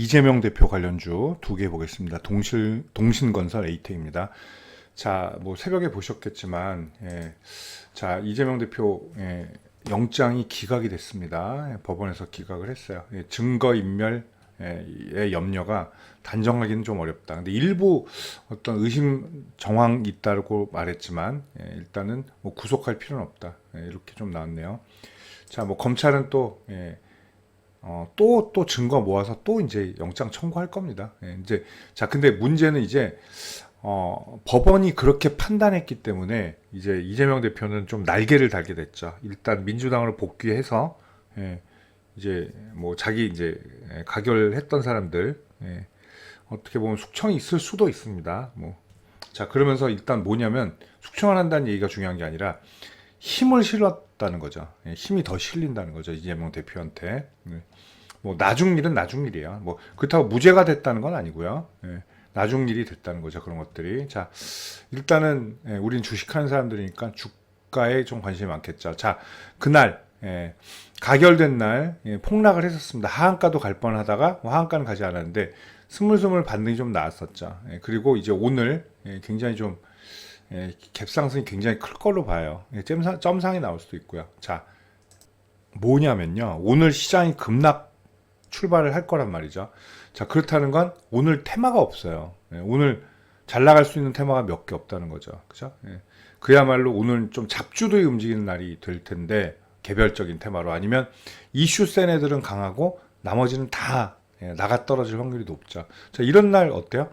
이재명 대표 관련주 두 개 보겠습니다. 동실 동신건설 에이텍입니다. 자, 뭐 새벽에 보셨겠지만, 예, 자 이재명 대표 예, 영장이 기각이 됐습니다. 예, 법원에서 기각을 했어요. 예, 증거 인멸의 염려가 단정하기는 좀 어렵다. 근데 일부 어떤 의심 정황 있다고 말했지만 예, 일단은 뭐 구속할 필요는 없다. 예, 이렇게 좀 나왔네요. 자, 뭐 검찰은 또 예, 어, 또, 또 증거 모아서 또 이제 영장 청구할 겁니다. 예, 이제, 자, 근데 문제는 이제, 어, 법원이 그렇게 판단했기 때문에 이제 이재명 대표는 좀 날개를 달게 됐죠. 일단 민주당으로 복귀해서, 예, 이제 뭐 자기 이제 예, 가결했던 사람들, 예, 어떻게 보면 숙청이 있을 수도 있습니다. 뭐. 자, 그러면서 일단 뭐냐면 숙청을 한다는 얘기가 중요한 게 아니라 힘을 실었다는 거죠. 예, 힘이 더 실린다는 거죠. 이재명 대표한테. 예. 뭐 나중 일은 나중 일이야. 뭐 그렇다고 무죄가 됐다는 건 아니고요. 예, 나중 일이 됐다는 거죠. 그런 것들이. 자, 일단은 예, 우린 주식하는 사람들이니까 주가에 좀 관심이 많겠죠. 자, 그날 예, 가결된 날 예, 폭락을 했었습니다. 하한가도 갈 뻔하다가 뭐 하한가는 가지 않았는데 스물스물 반등이 좀 나왔었죠. 예, 그리고 이제 오늘 예, 굉장히 좀 예, 갭상승이 굉장히 클 걸로 봐요. 예, 점상, 점상이 나올 수도 있고요. 자, 뭐냐면요. 오늘 시장이 급락 출발을 할 거란 말이죠. 자, 그렇다는 건 오늘 테마가 없어요. 예, 오늘 잘 나갈 수 있는 테마가 몇 개 없다는 거죠. 그죠? 예, 그야말로 오늘 좀 잡주도이 움직이는 날이 될 텐데, 개별적인 테마로 아니면 이슈 센 애들은 강하고 나머지는 다 예, 나가 떨어질 확률이 높죠. 자, 이런 날 어때요?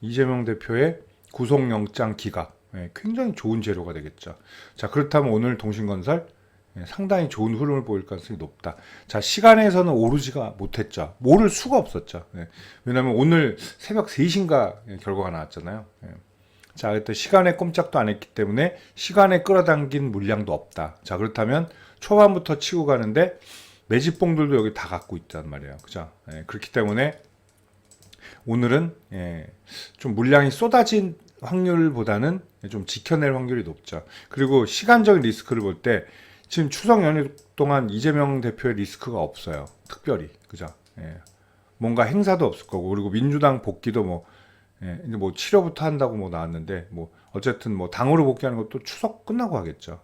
이재명 대표의 구속영장 기각. 예, 굉장히 좋은 재료가 되겠죠. 자, 그렇다면 오늘 동신건설 예, 상당히 좋은 흐름을 보일 가능성이 높다. 자, 시간에서는 오르지가 못했죠. 오를 수가 없었죠. 예, 왜냐하면 오늘 새벽 3시인가 예, 결과가 나왔잖아요. 예. 자, 그때 시간에 꼼짝도 안 했기 때문에 시간에 끌어당긴 물량도 없다. 자, 그렇다면 초반부터 치고 가는데 매집봉들도 여기 다 갖고 있단 말이에요. 그죠? 예, 그렇기 때문에 오늘은 예, 좀 물량이 쏟아진 확률보다는 좀 지켜낼 확률이 높죠. 그리고 시간적인 리스크를 볼 때 지금 추석 연휴 동안 이재명 대표의 리스크가 없어요. 특별히 그죠? 예. 뭔가 행사도 없을 거고 그리고 민주당 복귀도 뭐 예, 이제 뭐 치료부터 한다고 뭐 나왔는데 뭐 어쨌든 뭐 당으로 복귀하는 것도 추석 끝나고 하겠죠.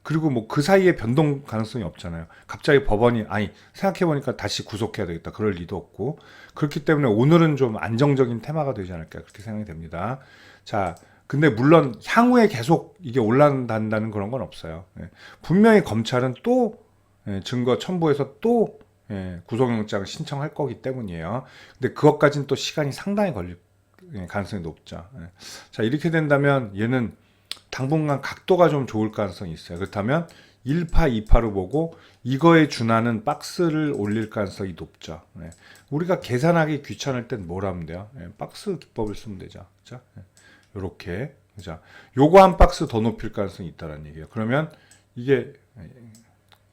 예. 그리고 뭐 그 사이에 변동 가능성이 없잖아요. 갑자기 법원이 아니 생각해 보니까 다시 구속해야 되겠다. 그럴 리도 없고 그렇기 때문에 오늘은 좀 안정적인 테마가 되지 않을까 그렇게 생각이 됩니다. 자, 근데 물론 향후에 계속 이게 올라간다는 그런 건 없어요. 예. 분명히 검찰은 또 예, 증거 첨부해서 또 예, 구속영장 신청할 거기 때문이에요. 근데 그것까지는 또 시간이 상당히 걸릴 예, 가능성이 높죠. 예. 자, 이렇게 된다면 얘는 당분간 각도가 좀 좋을 가능성이 있어요. 그렇다면 1파, 2파로 보고 이거에 준하는 박스를 올릴 가능성이 높죠. 네. 우리가 계산하기 귀찮을 땐 뭘 하면 돼요? 네, 박스 기법을 쓰면 되죠. 그죠? 네. 요렇게. 자, 요거 한 박스 더 높일 가능성이 있다는 얘기예요. 그러면 이게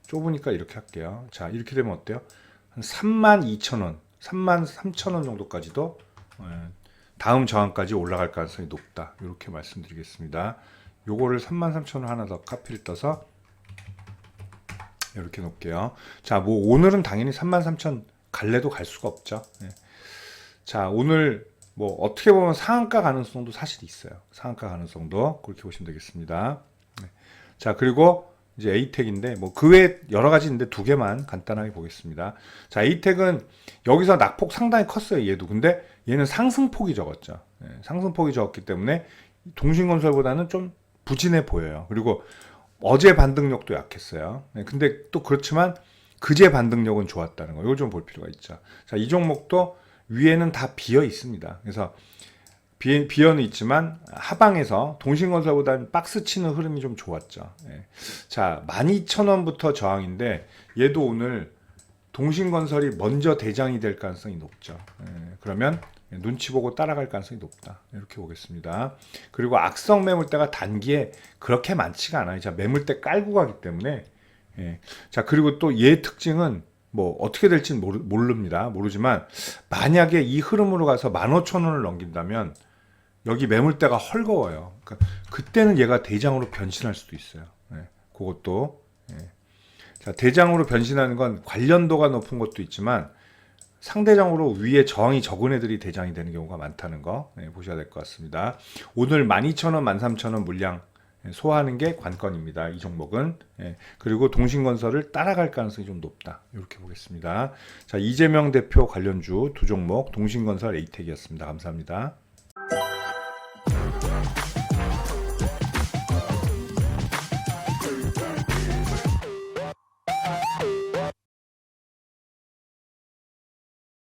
좁으니까 이렇게 할게요. 자, 이렇게 되면 어때요? 한 3만 2천 원, 3만 3천 원 정도까지도 다음 저항까지 올라갈 가능성이 높다. 이렇게 말씀드리겠습니다. 요거를 33,000원 하나 더 카피를 떠서 이렇게 놓을게요. 자, 뭐 오늘은 당연히 33,000 갈래도 갈 수가 없죠. 네. 자, 오늘 뭐 어떻게 보면 상한가 가능성도 사실 있어요. 상한가 가능성도 그렇게 보시면 되겠습니다. 네. 자, 그리고 이제 에이텍인데 뭐 그 외에 여러 가지 있는데 두 개만 간단하게 보겠습니다. 자, 에이텍은 여기서 낙폭 상당히 컸어요. 얘도. 근데 얘는 상승폭이 적었죠. 네, 상승폭이 적었기 때문에 동신건설보다는 좀 부진해 보여요. 그리고 어제 반등력도 약했어요. 네, 근데 또 그렇지만 그제 반등력은 좋았다는 거. 이걸 좀 볼 필요가 있죠. 자, 이 종목도 위에는 다 비어 있습니다. 그래서 비, 비어는 있지만 하방에서 동신건설보다는 박스 치는 흐름이 좀 좋았죠. 예. 자, 12,000원부터 저항인데 얘도 오늘 동신건설이 먼저 대장이 될 가능성이 높죠. 예. 그러면 눈치 보고 따라갈 가능성이 높다. 이렇게 보겠습니다. 그리고 악성 매물대가 단기에 그렇게 많지가 않아요. 자, 매물대 깔고 가기 때문에 예. 자, 그리고 또 얘 특징은 뭐 어떻게 될지는 모르, 모릅니다. 모르지만 만약에 이 흐름으로 가서 15,000원을 넘긴다면 여기 매물대가 헐거워요. 그러니까 그때는 얘가 대장으로 변신할 수도 있어요. 예, 그것도 예. 자, 대장으로 변신하는 건 관련도가 높은 것도 있지만 상대적으로 위에 저항이 적은 애들이 대장이 되는 경우가 많다는 거 네, 보셔야 될 것 같습니다. 오늘 12,000원, 13,000원 물량 예, 소화하는 게 관건입니다. 이 종목은 예, 그리고 동신건설을 따라갈 가능성이 좀 높다. 이렇게 보겠습니다. 자 이재명 대표 관련주 두 종목 동신건설 에이텍이었습니다. 감사합니다.